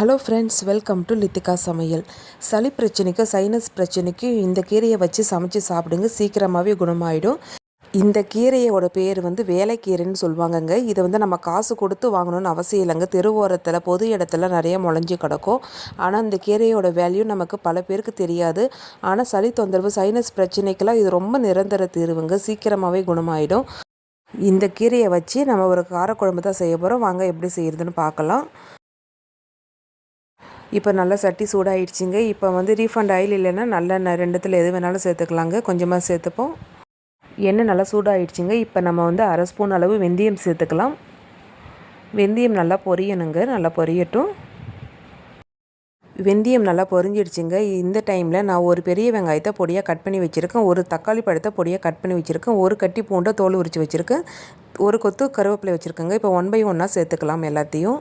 Hello friends welcome to Lithika சமையல் சளி பிரச்சனைக்கு சைனஸ் பிரச்சனைக்கு இந்த கீரையை வச்சு சமைச்சு சாப்பிடுங்க. சீக்கிரமாகவே குணமாயிடும். இந்த கீரையோட பேர் வந்து வேலைக்கீரைன்னு சொல்லுவாங்கங்க. இதை வந்து நம்ம காசு கொடுத்து வாங்கணும்னு அவசியம் இல்லைங்க. தெருவோரத்தில் பொது இடத்துல நிறைய முளைஞ்சி கிடக்கும். ஆனால் இந்த கீரையோட வேல்யூ நமக்கு பல பேருக்கு தெரியாது. ஆனால் சளி தொந்தரவு சைனஸ் பிரச்சனைக்கெல்லாம் இது ரொம்ப நிரந்தர தீர்வுங்க. சீக்கிரமாகவே குணமாயிடும். இந்த கீரையை வச்சு நம்ம ஒரு காரக்குழம்பு தான் செய்ய போகிறோம் வாங்க எப்படி செய்கிறதுன்னு பார்க்கலாம். இப்போ நல்லா சட்டி சூடாகிடுச்சிங்க இப்போ வந்து ரீஃபண்ட் ஆயில் இல்லைன்னா நல்லெண்ணெய் ரெண்டுத்தில் எது வேணாலும் சேர்த்துக்கலாங்க. கொஞ்சமாக சேர்த்துப்போம். எண்ணெய் நல்லா சூடாகிடுச்சிங்க இப்போ நம்ம வந்து அரை ஸ்பூன் அளவு வெந்தயம் சேர்த்துக்கலாம். வெந்தயம் நல்லா பொரியணுங்க. நல்லா பொரியட்டும். வெந்தயம் நல்லா பொரிஞ்சிடுச்சுங்க. இந்த டைமில் நான் ஒரு பெரிய வெங்காயத்தை பொடியாக கட் பண்ணி வச்சுருக்கேன். ஒரு தக்காளி பழத்தை பொடியாக கட் பண்ணி வச்சுருக்கேன். ஒரு கட்டி பூண்டை தோல் உரித்து வச்சுருக்கேன். ஒரு கொத்து கருவேப்பிலை வச்சுருக்கேங்க. இப்போ ஒன் பை ஒன்னாக சேர்த்துக்கலாம் எல்லாத்தையும்.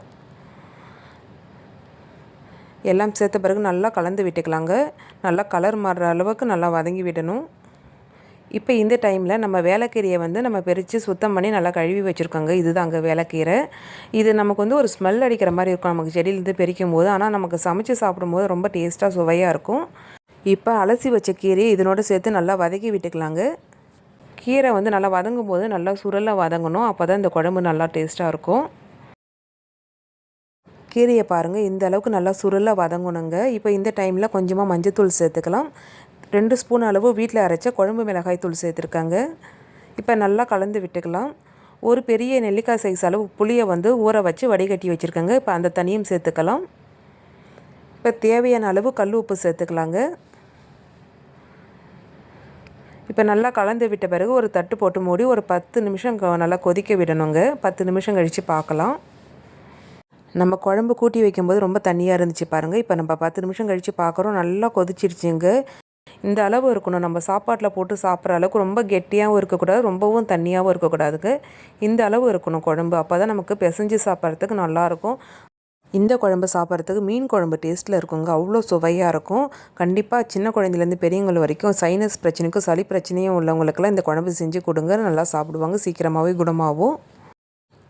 எல்லாம் சேர்த்த பிறகு நல்லா கலந்து விட்டுக்கலாங்க. நல்லா கலர் மாறுற அளவுக்கு நல்லா வதங்கி விடணும். இப்போ இந்த டைமில் நம்ம வேலைக்கீரையை வந்து நம்ம பிரித்து சுத்தம் பண்ணி நல்லா கழுவி வச்சுருக்கோங்க. இதுதாங்க வேலைக்கீரை. இது நமக்கு வந்து ஒரு ஸ்மெல் அடிக்கிற மாதிரி இருக்கும். நமக்கு செடியிலேருந்து பிரிக்கும் போது ஆனால் நமக்கு சமைச்சு சாப்பிடும்போது ரொம்ப டேஸ்ட்டாக சுவையாக இருக்கும். இப்போ அலசி வச்ச கீரையை இதனோட சேர்த்து நல்லா வதக்கி விட்டுக்கலாங்க. கீரை வந்து நல்லா வதங்கும் போது நல்லா சுரலாக வதங்கணும். அப்போ தான் இந்த குழம்பு நல்லா டேஸ்ட்டாக இருக்கும். கீரையை பாருங்கள் இந்த அளவுக்கு நல்லா சுருளாக வதங்கணுங்க. இப்போ இந்த டைமில் கொஞ்சமாக மஞ்சத்தூள் சேர்த்துக்கலாம். ரெண்டு ஸ்பூன் அளவு வீட்டில் அரைச்ச குழம்பு மிளகாய் தூள் சேர்த்துருக்காங்க. இப்போ நல்லா கலந்து விட்டுக்கலாம். ஒரு பெரிய நெல்லிக்காய் சைஸ் அளவு புளியை வந்து ஊற வச்சு வடிகட்டி வச்சுருக்கேங்க. இப்போ அந்த தனியும் சேர்த்துக்கலாம். இப்போ தேவையான அளவு கல் உப்பு சேர்த்துக்கலாங்க. இப்போ நல்லா கலந்து விட்ட பிறகு ஒரு தட்டு போட்டு மூடி ஒரு பத்து நிமிஷம் நல்லா கொதிக்க விடணுங்க. பத்து நிமிஷம் கழித்து பார்க்கலாம். நம்ம குழம்பு கூட்டி வைக்கும்போது ரொம்ப தண்ணியாக இருந்துச்சு பாருங்கள் இப்போ நம்ம பத்து நிமிஷம் கழித்து பார்க்குறோம் நல்லா கொதிச்சிருச்சுங்க இந்த அளவு இருக்கணும். நம்ம சாப்பாட்டில் போட்டு சாப்பிட்ற அளவுக்கு ரொம்ப கெட்டியாகவும் இருக்கக்கூடாது. ரொம்பவும் தண்ணியாகவும் இருக்கக்கூடாதுங்க. இந்த அளவு இருக்கணும் குழம்பு. அப்போ தான் நமக்கு பிசைஞ்சு சாப்பிட்றதுக்கு நல்லாயிருக்கும் இந்த குழம்பு சாப்பிட்றதுக்கு மீன் குழம்பு டேஸ்ட்டில் இருக்குங்க. அவ்வளோ சுவையாக இருக்கும். கண்டிப்பாக சின்ன குழந்தைலேருந்து பெரியவங்க வரைக்கும் சைனஸ் பிரச்சனைக்கும் சளி பிரச்சனையும் உள்ளவங்களுக்கெல்லாம் இந்த குழம்பு செஞ்சு கொடுங்க. நல்லா சாப்பிடுவாங்க. சீக்கிரமாகவே குணமாகும்.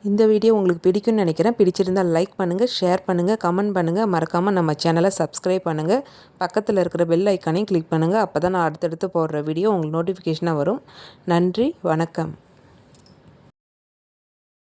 இந்த வீடியோ உங்களுக்கு பிடிக்கும்னு நினைக்கிறேன். பிடிச்சிருந்தால் லைக் பண்ணுங்கள் ஷேர் பண்ணுங்கள் கமெண்ட் பண்ணுங்கள் மறக்காமல் நம்ம சேனலை சப்ஸ்கிரைப் பண்ணுங்கள் பக்கத்தில் இருக்கிற பெல் ஐக்கானையும் கிளிக் பண்ணுங்கள் அப்போ தான் நான் அடுத்தடுத்து போடுற வீடியோ உங்களுக்கு நோட்டிஃபிகேஷனாக வரும். நன்றி வணக்கம்.